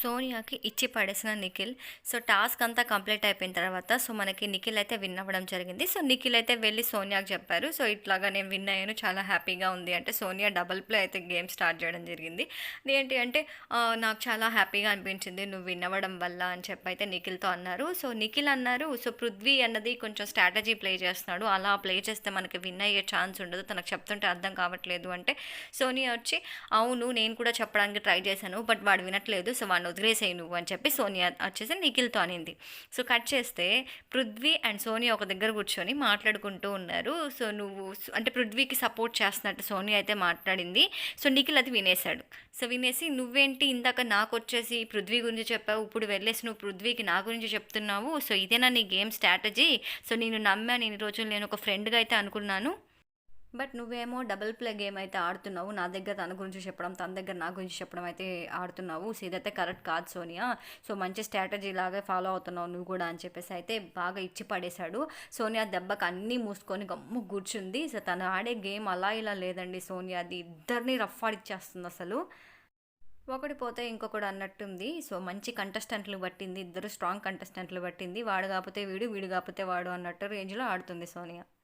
సోనియాకి ఇచ్చి పడేసిన Nikhil. So task అంతా కంప్లీట్ అయిపోయిన తర్వాత సో మనకి నిఖిల్ అయితే విన్ అవ్వడం జరిగింది. సో నిఖిల్ అయితే వెళ్ళి సోనియాకి చెప్పారు. సో ఇట్లాగా నేను విన్ అయ్యాను చాలా హ్యాపీగా ఉంది అంటే సోనియా డబుల్ ప్లే అయితే గేమ్ స్టార్ట్ చేయడం జరిగింది. ఏంటి అంటే నాకు చాలా హ్యాపీగా అనిపించింది నువ్వు విన్ అవ్వడం వల్ల అని చెప్పి అయితే నిఖిల్తో అన్నారు. సో నిఖిల్ అన్నారు సో పృథ్వీ అన్నది కొంచెం స్ట్రాటజీ ప్లే చేస్తున్నాడు. అలా ప్లే చేస్తే మనకి విన్ అయ్యే ఛాన్స్ ఉండదు. తనకు చెప్తుంటే అర్థం కావట్లేదు. అంటే సోనియా వచ్చి అవును నేను కూడా చెప్పడానికి ట్రై చేశాను బట్ వాడు వినట్లేదు. సో వాడిని వదిలేసేయి నువ్వు అని చెప్పి సోనియా వచ్చేసి నిఖిల్తో అనింది. సో కట్ చేస్తే పృథ్వీ అండ్ సోనియా ఒక దగ్గర కూర్చొని మాట్లాడుకుంటూ ఉన్నారు. సో నువ్వు అంటే పృథ్వీకి సపోర్ట్ చేస్తున్నట్టు సోనియా అయితే మాట్లాడింది. సో నిఖిల్ అది వినేశాడు. సో వినేసి నువ్వేంటి ఇందాక నాకు వచ్చేసి పృథ్వీ గురించి చెప్పావు ఇప్పుడు వెళ్ళేసి నువ్వు పృథ్వీకి నా గురించి చెప్తున్నావు. సో ఇదేనా నీ గేమ్ స్ట్రాటజీ? సో నేను నమ్మాను ఇన్ని రోజులు నేను ఒక ఫ్రెండ్గా అయితే అనుకున్నాను. బట్ నువ్వేమో డబుల్ ప్లే గేమ్ అయితే ఆడుతున్నావు నా దగ్గర తన గురించి చెప్పడం తన దగ్గర నా గురించి చెప్పడం అయితే ఆడుతున్నావు. సో ఇదైతే కరెక్ట్ కాదు సోనియా. సో మంచి స్ట్రాటజీ లాగా ఫాలో అవుతున్నావు నువ్వు కూడా అని చెప్పేసి అయితే బాగా ఇచ్చి పడేశాడు. సోనియా దెబ్బకి అన్నీ మూసుకొని గమ్ము కూర్చుంది. సో తను ఆడే గేమ్ అలా ఇలా లేదండి సోనియా. అది ఇద్దరిని రఫ్ ఆడిచ్చేస్తుంది అసలు. ఒకటి పోతే ఇంకొకడు అన్నట్టుంది. సో మంచి కంటెస్టెంట్లు పట్టింది ఇద్దరు స్ట్రాంగ్ కంటెస్టెంట్లు పట్టింది. వాడు కాకపోతే వీడు వీడు కాకపోతే వాడు అన్నట్టు రేంజ్లో ఆడుతుంది సోనియా.